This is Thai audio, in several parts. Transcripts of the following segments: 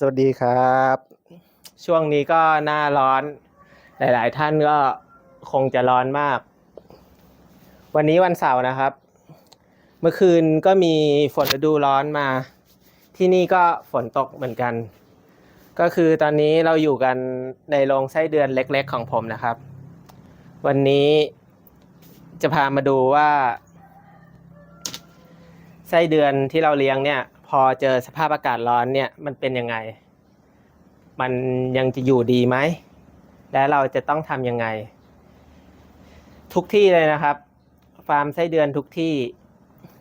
สวัสดีครับ ช่วงนี้ก็หน้าร้อน หลาย ๆ ท่านก็คงจะร้อนมาก วันนี้วันเสาร์นะครับ เมื่อคืนก็มีฝนฤดูร้อนมา ที่นี่ก็ฝนตกเหมือนกัน ก็คือตอนนี้เราอยู่กันในโรงไส้เดือนเล็ก ๆ ของผมนะครับ วันนี้จะพามาดูว่า ไส้เดือนที่เราเลี้ยงเนี่ย พอเจอสภาพอากาศร้อนเนี่ยมันเป็นยังไง มันยังจะอยู่ดีไหม และเราจะต้องทำยังไง ทุกที่เลยนะครับ ฟาร์มไส้เดือนทุกที่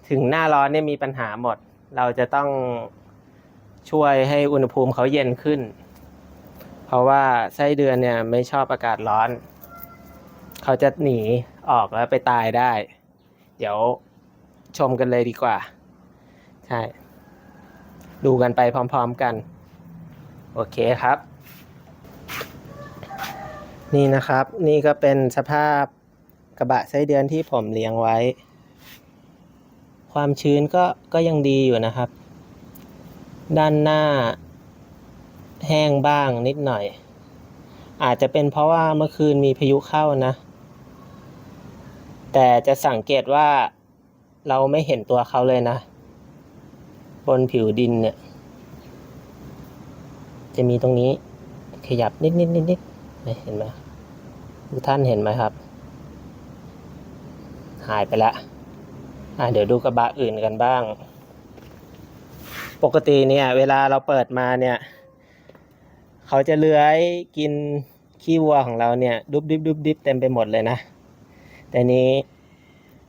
ถึงหน้าร้อนเนี่ยมีปัญหาหมด เราจะต้องช่วยให้อุณหภูมิเขาเย็นขึ้น เพราะว่าไส้เดือนเนี่ยไม่ชอบอากาศร้อน เขาจะหนีออกแล้วไปตายได้ เดี๋ยวชมกันเลยดีกว่า ใช่ ดูกันไปพร้อมๆกัน โอเคครับ นี่นะครับนี่ก็เป็นสภาพกระบะไส้เดือนที่ผมเลี้ยงไว้ ความชื้นก็ก็ยังดีอยู่นะครับ ด้านหน้าแห้งบ้างนิดหน่อย อาจจะเป็นเพราะว่าเมื่อคืนมีพายุเข้านะ แต่จะสังเกตว่าเราไม่เห็นตัวเขาเลยนะ บนผิวดินเนี่ย จะมีตรงนี้ขยับนิดนิดนิดนิดเห็นไหมทุกท่านเห็นไหมครับ หายไปละอะเดี๋ยวดูกระบะอื่นกันบ้าง ปกติเนี่ย เวลาเราเปิดมาเนี่ย เขาจะเลื้อยกินขี้วัวของเราเนี่ย ดุบดิบดุบดิบเต็มไปหมดเลยนะ แต่นี้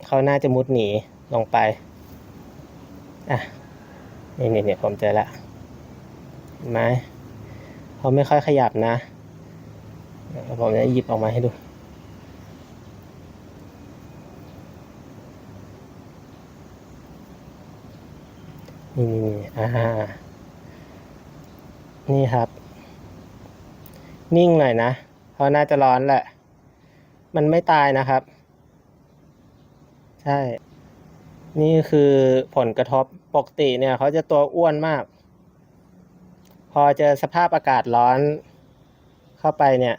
เขาน่าจะมุดหนีลงไป อะ นี่นี่เนี่ยผมเจอละเห็นไหมเขาไม่ค่อยขยับนะ ผมจะหยิบออกมาให้ดู นี่นี่นี่อ่า นี่ครับ นิ่งหน่อยนะ เพราะน่าจะร้อนแหละ มันไม่ตายนะครับ ใช่ นี่คือผลกระทบปกติเนี่ย เขาจะตัวอ้วนมาก พอเจอสภาพอากาศร้อนเข้าไปเนี่ย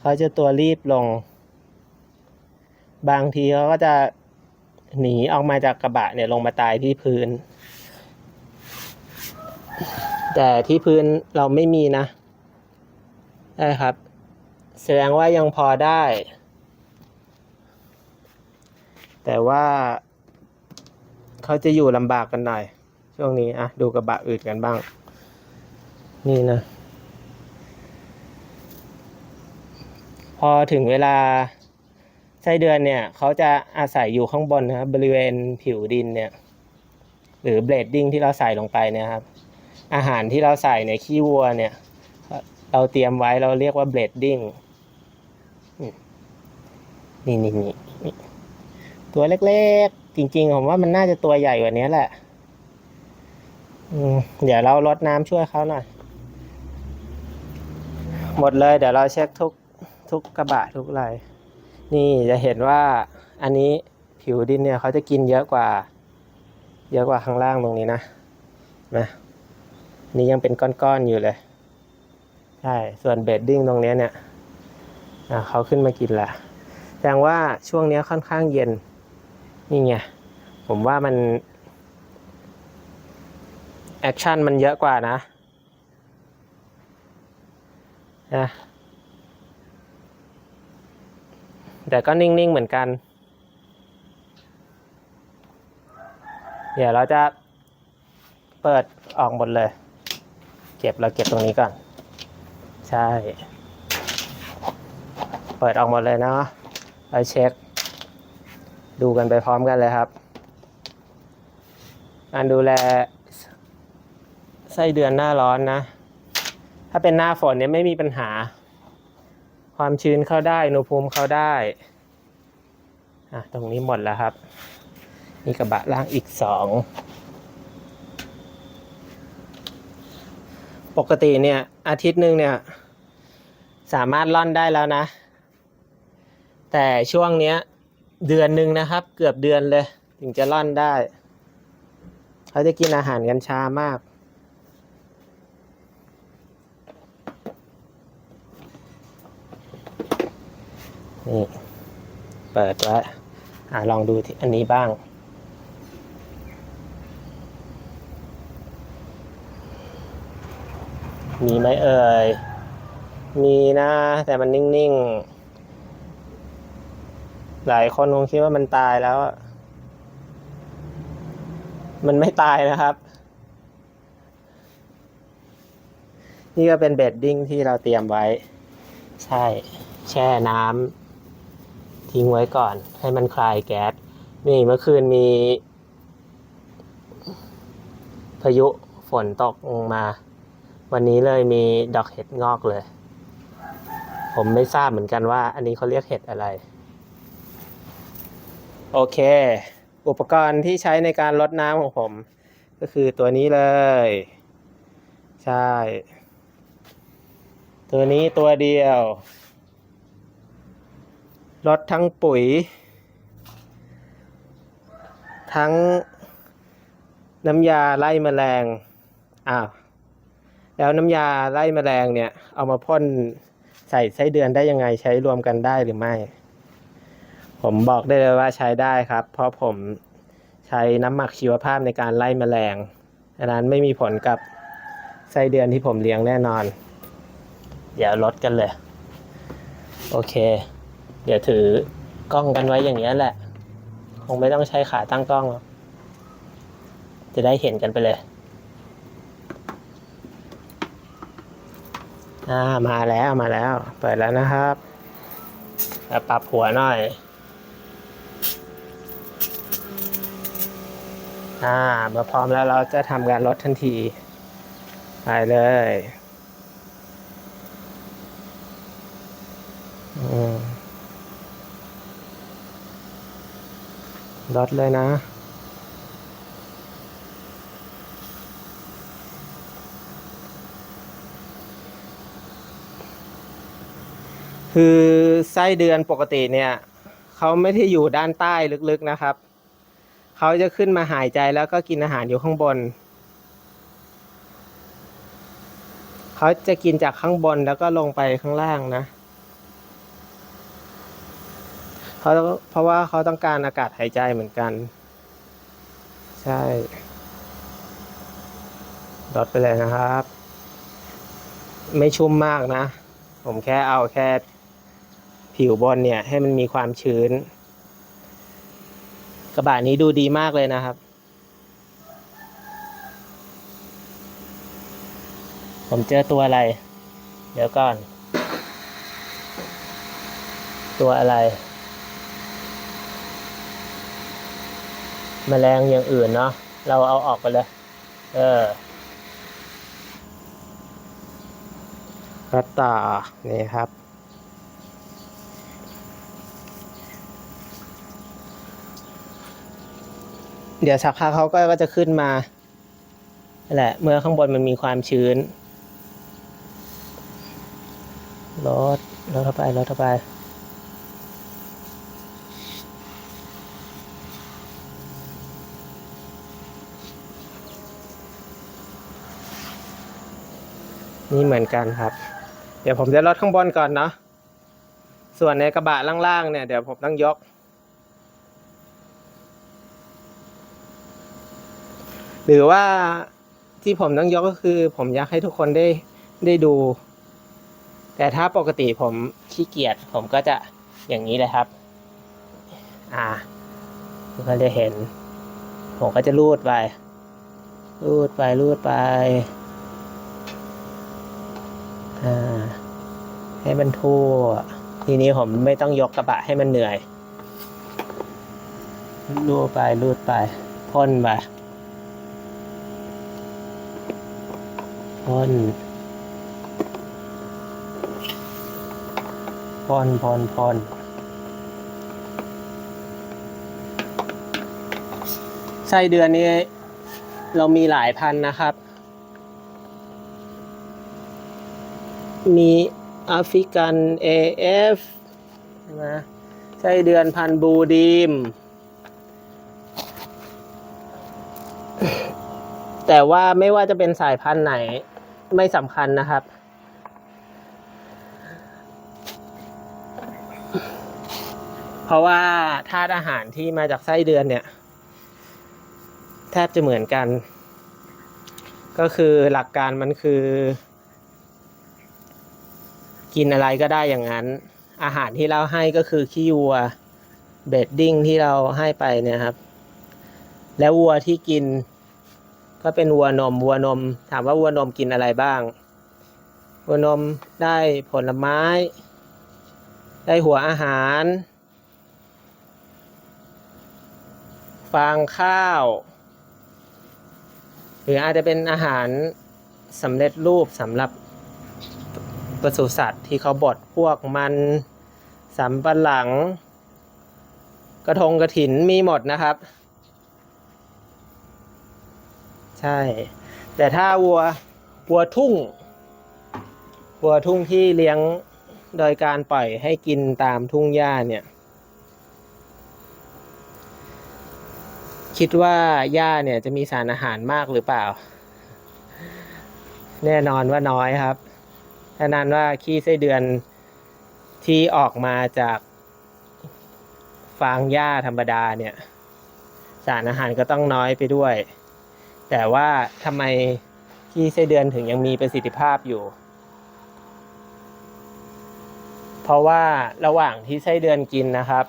เขาจะตัวรีบลง บางทีเขาก็จะหนีออกมาจากกระบะเนี่ยลงมาตายที่พื้น แต่ที่พื้นเราไม่มีนะ ได้ครับ แสดงว่ายังพอได้ แต่ว่าเขาจะอยู่ลำบากกันหน่อย ช่วงนี้อะดูกระบะอื่นกันบ้าง นี่นะ พอถึงเวลาไส้เดือนเนี่ย เขาจะอาศัยอยู่ข้างบนนะครับ บริเวณผิวดินเนี่ย หรือเบลดดิ้งที่เราใส่ลงไปเนี่ยครับ อาหารที่เราใส่ในขี้วัวเนี่ย เราเตรียมไว้เราเรียกว่าเบลดดิ้งนี่นี่นี่นี่ ตัวเล็กๆ จริง ๆ ผมว่ามันน่าจะตัวใหญ่กว่านี้แหละเดี๋ยวเราลดน้ำช่วยเขาหน่อย หมดเลย เดี๋ยวเราเช็คทุกทุกกระบะทุกไรนี่จะเห็นว่าอันนี้ผิวดินเนี่ยเขาจะกินเยอะกว่า เยอะกว่าข้างล่างตรงนี้นะนะนี่ยังเป็นก้อนๆอยู่เลย ใช่ ส่วนเบดดิ้งตรงนี้เนี่ยเขาขึ้นมากินละแสดงว่าช่วงนี้ค่อนข้างเย็น นี่ไง ผมว่ามัน แอคชั่นมันเยอะกว่านะนะแต่ก็นิ่ง ๆ เหมือนกัน เดี๋ยวเราจะเปิดออกหมดเลย เก็บเราเก็บตรงนี้ก่อน ใช่ เปิดออกหมดเลยเนาะเราเช็ค ดูกันไปพร้อมกันเลยครับ การดูแลไส้เดือนหน้าร้อนนะ ถ้าเป็นหน้าฝนเนี่ยไม่มีปัญหา ความชื้นเข้าได้อุณหภูมิเข้าได้อะตรงนี้หมดแล้วครับ มีกระบะล่างอีกสอง ปกติเนี่ย อาทิตย์หนึ่งเนี่ย สามารถล่อนได้แล้วนะ แต่ช่วงเนี้ย เดือนหนึ่งนะครับ เกือบเดือนเลย ถึงจะล่อนได้ เขาจะกินอาหารกันช้ามาก นี่ เปิดไว้อ่าลองดูที่อันนี้บ้าง มีไหมเอ่ย มีนะ แต่มันนิ่ง ๆ หลายคนคงคิดว่ามันตายแล้ว มันไม่ตายนะครับ นี่ก็เป็นเบดดิ้งที่เราเตรียมไว้ ใช่ แช่น้ำทิ้งไว้ก่อน ให้มันคลายแก๊ส นี่เมื่อคืนมี พายุฝนตกลงมา วันนี้เลยมีดอกเห็ดงอกเลย ผมไม่ทราบเหมือนกันว่า อันนี้เขาเรียกเห็ดอะไร โอเค อุปกรณ์ที่ใช้ในการลดน้ำของผม ก็คือตัวนี้เลย ใช่ ตัวนี้ตัวเดียวลดทั้งปุ๋ย ทั้งน้ำยาไล่แมลงอ้าวแล้วน้ำยาไล่แมลงเนี่ย เอามาพ่นใส่ไส้เดือนได้ยังไงใช้รวมกันได้หรือไม่ ผมบอกได้เลยว่าใช้ได้ครับ เพราะผมใช้น้ำหมักชีวภาพในการไล่แมลงดังนั้นไม่มีผลกับไส้เดือนที่ผมเลี้ยงแน่นอน เดี๋ยวลดกันเลย โอเค เดี๋ยวถือกล้องกันไว้อย่างนี้แหละ คงไม่ต้องใช้ขาตั้งกล้อง จะได้เห็นกันไปเลย อ่ามาแล้วมาแล้ว เปิดแล้วนะครับปรับหัวหน่อย อ่ามาพร้อมแล้วเราจะทำการลดทันที ไปเลยลดเลยนะคือไส้เดือนปกติเนี่ย เขาไม่ได้อยู่ด้านใต้ลึกๆนะครับ เขาจะขึ้นมาหายใจแล้วก็กินอาหารอยู่ข้างบน เขาจะกินจากข้างบนแล้วก็ลงไปข้างล่างนะเขาเพราะว่าเขาต้องการอากาศหายใจเหมือนกัน ใช่ลดไปเลยนะครับ ไม่ชุ่มมากนะ ผมแค่เอาแค่ผิวบนเนี่ยให้มันมีความชื้น กระบะนี้ดูดีมากเลยนะครับ ผมเจอตัวอะไร เดี๋ยวก่อน ตัวอะไรแมลงอย่างอื่นเนาะเราเอาออกไปเลย เออก็ต่อนี่ครับ เดี๋ยวสักพักเขาก็ก็จะขึ้นมานั่แหละ เมื่อข้างบนมันมีความชื้นลดลดเข้าไปลดเข้าไปนี่เหมือนกันครับ เดี๋ยวผมจะลดข้างบนก่อนเนาะ ส่วนในกระบะล่างๆเนี่ยเดี๋ยวผมต้องยก หรือว่าที่ผมต้องยกก็คือ ผมอยากให้ทุกคนได้ได้ดู แต่ถ้าปกติผมขี้เกียจผมก็จะอย่างนี้เลยครับ อ่าทุกคนจะเห็น ผมก็จะรูดไป รูดไปรูดไป อ่า ให้มันทั่ว ทีนี้ผมไม่ต้องยกกระบะให้มันเหนื่อย รูดไปรูดไปพ่นไป พ่นพ่นพ่นพ่นไส้เดือนนี้เรามีหลายพันนะครับ มีแอฟริกัน AF ใช่ไหมไส้เดือนพันบูดีม แต่ว่าไม่ว่าจะเป็นสายพันธุ์ไหน ไม่สำคัญนะครับ เพราะว่าธาตุอาหารที่มาจากไส้เดือนเนี่ย แทบจะเหมือนกัน ก็คือหลักการมันคือ กินอะไรก็ได้อย่างนั้น อาหารที่เราให้ก็คือขี้วัวเบดดิ้งที่เราให้ไปเนี่ยครับ แล้ววัวที่กิน ก็เป็นวัวนมวัวนม ถามว่าวัวนมกินอะไรบ้าง วัวนมได้ผลไม้ ได้หัวอาหาร ฟางข้าว หรืออาจจะเป็นอาหารสำเร็จรูปสำหรับปศุสัตว์ที่เขาบดพวกมันสำปะหลัง กระทงกระถินมีหมดนะครับ ใช่ แต่ถ้าวัววัวทุ่ง วัวทุ่งที่เลี้ยงโดยการปล่อยให้กินตามทุ่งหญ้าเนี่ย คิดว่าหญ้าเนี่ยจะมีสารอาหารมากหรือเปล่า แน่นอนว่าน้อยครับถ้านั้นว่าขี้ไส้เดือนที่ออกมาจากฟางหญ้าธรรมดาเนี่ย สารอาหารก็ต้องน้อยไปด้วย แต่ว่าทำไมขี้ไส้เดือนถึงยังมีประสิทธิภาพอยู่ เพราะว่าระหว่างที่ไส้เดือนกินนะครับ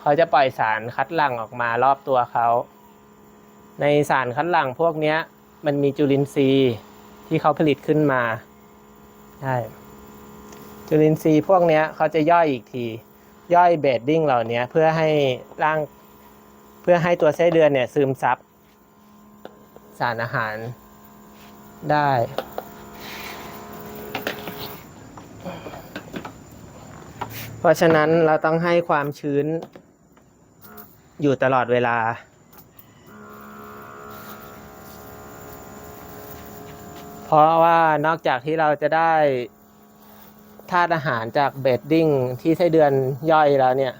เขาจะปล่อยสารคัดหลั่งออกมารอบตัวเขา ในสารคัดหลั่งพวกนี้มันมีจุลินทรีย์ที่เขาผลิตขึ้นมาใช่จุลินทรีย์พวกนี้เขาจะย่อยอีกที ย่อยเบดดิ้งเหล่านี้เพื่อให้ร่างเพื่อให้ตัวไส้เดือนเนี่ยซึมซับ สารอาหารได้ เพราะฉะนั้นเราต้องให้ความชื้น อยู่ตลอดเวลา เพราะว่านอกจากที่เราจะได้ธาตุอาหารจากเบดดิ้งที่ไส้เดือนย่อยแล้วเนี่ย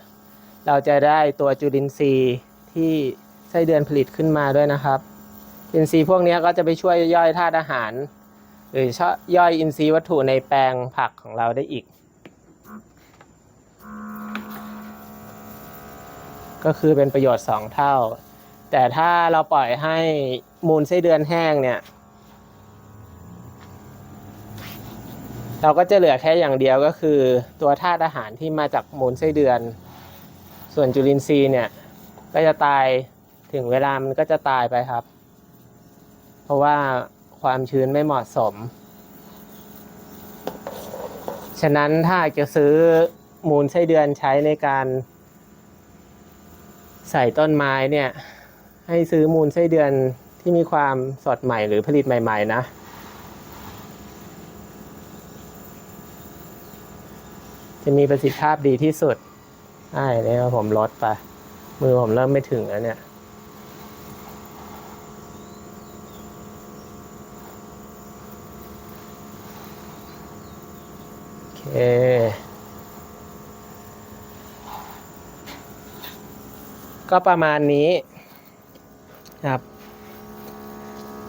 เราจะได้ตัวจุลินทรีย์ที่ไส้เดือนผลิตขึ้นมาด้วยนะครับ อินทรีย์พวกนี้ก็จะไปช่วยย่อยธาตุอาหาร หรือยย่อยอินทรีย์วัตถุในแปลงผักของเราได้อีก ก็คือเป็นประโยชน์สองเท่า แต่ถ้าเราปล่อยให้มูลไส้เดือนแห้งเนี่ย เราก็จะเหลือแค่อย่างเดียวก็คือ ตัวธาตุอาหารที่มาจากมูลไส้เดือน ส่วนจุลินทรีย์เนี่ยก็จะตายถึงเวลามันก็จะตายไปครับ เพราะว่าความชื้นไม่เหมาะสม ฉะนั้นถ้าจะซื้อมูลไส้เดือนใช้ในการใส่ต้นไม้เนี่ย ให้ซื้อมูลไส้เดือนที่มีความสดใหม่หรือผลิตใหม่ ๆ นะ จะมีประสิทธิภาพดีที่สุดใช่เนี่ยผมลดไป มือผมเริ่มไม่ถึงแล้วเนี่ย โอก็ประมาณนี้ครับ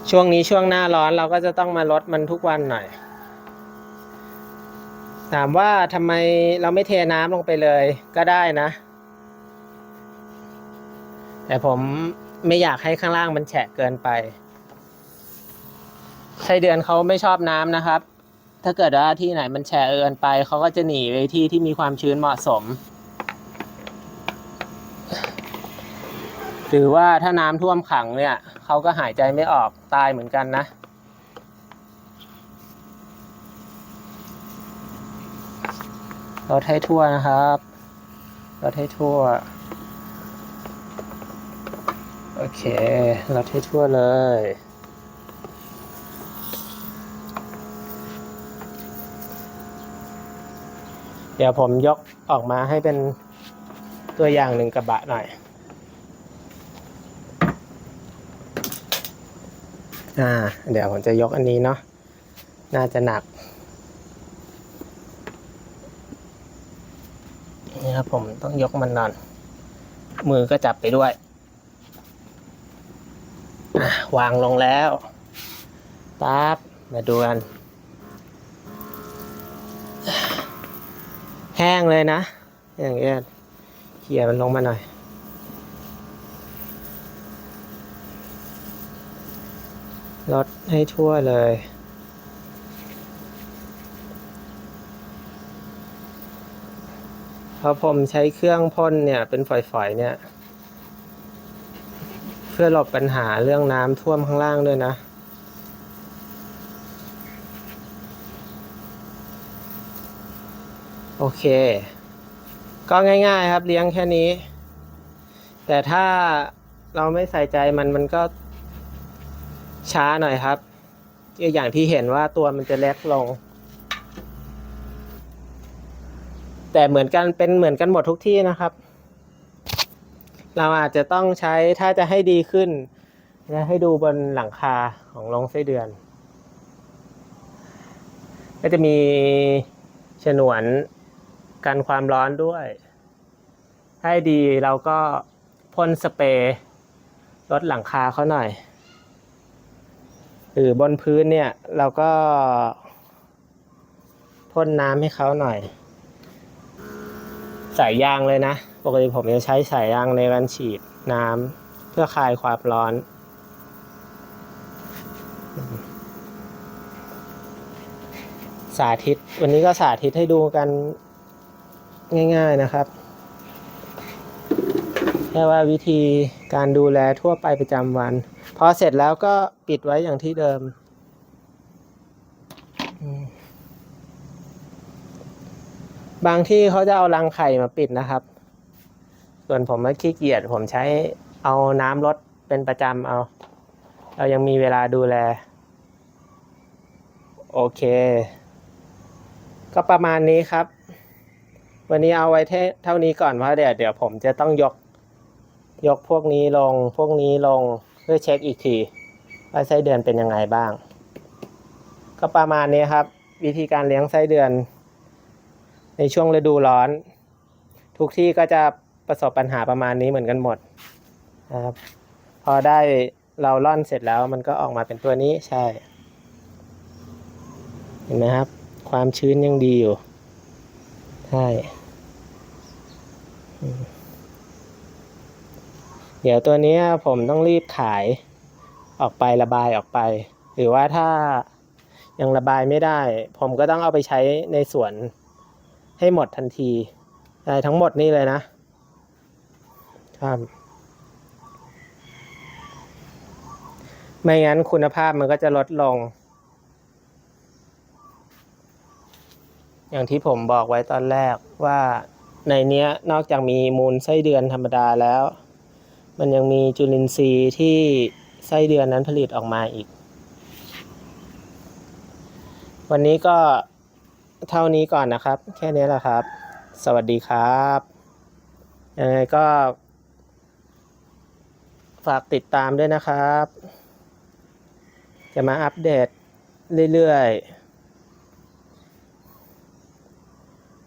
ช่วงนี้ช่วงหน้าร้อนเราก็จะต้องมาลดมันทุกวันหน่อย ถามว่าทำไมเราไม่เทน้ำลงไปเลยก็ได้นะ แต่ผมไม่อยากให้ข้างล่างมันแฉะเกินไปไส้เดือนเขาไม่ชอบน้ำนะครับ ถ้าเกิดว่าที่ไหนมันแฉะเกินไปเขาก็จะหนีไปที่ที่มีความชื้นเหมาะสม หรือว่าถ้าน้ำท่วมขังเนี่ยเขาก็หายใจไม่ออกตายเหมือนกันนะลดให้ทั่วนะครับลดให้ทั่ว โอเคลดให้ทั่วเลย เดี๋ยวผมยกออกมาให้เป็นตัวอย่างหนึ่งกระบะหน่อย อ่า เดี๋ยวผมจะยกอันนี้เนาะ น่าจะหนัก นี่ครับผมต้องยกมันนอน มือก็จับไปด้วย วางลงแล้วปั๊บมาดูกัน ห้งเลยนะ อย่างเงี้ยเขี่ยมันลงมาหน่อย ลดให้ทั่วเลย พอผมใช้เครื่องพ่นเนี่ย เป็นฝอยๆเนี่ย เพื่อหลบปัญหาเรื่องน้ำท่วมข้างล่างด้วยนะ โอเค ก็ง่าย ๆ ครับเลี้ยงแค่นี้ แต่ถ้าเราไม่ใส่ใจมันมันก็ช้าหน่อยครับ อย่างที่เห็นว่าตัวมันจะเล็กลง แต่เหมือนกันเป็นเหมือนกันหมดทุกที่นะครับ เราอาจจะต้องใช้ถ้าจะให้ดีขึ้นจะให้ดูบนหลังคาของโรงไส้เดือน ก็จะมีฉนวน กันความร้อนด้วย ให้ดีเราก็พ่นสเปรย์ลดหลังคาเขาหน่อยหรือบนพื้นเนี่ยเราก็พ่นน้ำให้เขาหน่อย สายยางเลยนะ ปกติผมจะใช้สายยางในการฉีดน้ำเพื่อคลายความร้อนสาธิต วันนี้ก็สาธิตให้ดูกัน ง่าย ๆนะครับแค่ว่าวิธีการดูแลทั่วไปประจำวัน พอเสร็จแล้วก็ปิดไว้อย่างที่เดิม บางที่เขาจะเอารังไข่มาปิดนะครับ ส่วนผมไม่ขี้เกียจผมใช้เอาน้ำลดเป็นประจำเอา เรายังมีเวลาดูแล โอเค ก็ประมาณนี้ครับ วันนี้เอาไว้เท่านี้ก่อนเพราะเดี๋ยวเดี๋ยวผมจะต้องยก ยกพวกนี้ลง พวกนี้ลงเพื่อเช็คอีกทีว่าไส้เดือนเป็นยังไงบ้าง ก็ประมาณนี้ครับ วิธีการเลี้ยงไส้เดือน ในช่วงฤดูร้อน ทุกที่ก็จะประสบปัญหาประมาณนี้เหมือนกันหมดนะครับพอได้เราล่อนเสร็จแล้วมันก็ออกมาเป็นตัวนี้ใช่ เห็นไหมครับ ความชื้นยังดีอยู่ ใช่เดี๋ยวตัวนี้ผมต้องรีบขายออกไประบายออกไป หรือว่าถ้ายังระบายไม่ได้ ผมก็ต้องเอาไปใช้ในสวนให้หมดทันทีได้ทั้งหมดนี่เลยนะครับไม่งั้นคุณภาพมันก็จะลดลง อย่างที่ผมบอกไว้ตอนแรกว่าในเนี้ยนอกจากมีมูลไส้เดือนธรรมดาแล้ว มันยังมีจุลินทรีย์ที่ไส้เดือนนั้นผลิตออกมาอีก วันนี้ก็เท่านี้ก่อนนะครับ แค่นี้แหละครับ สวัสดีครับ ยังไงก็ ฝากติดตามด้วยนะครับ จะมาอัปเดตเรื่อยๆ ไป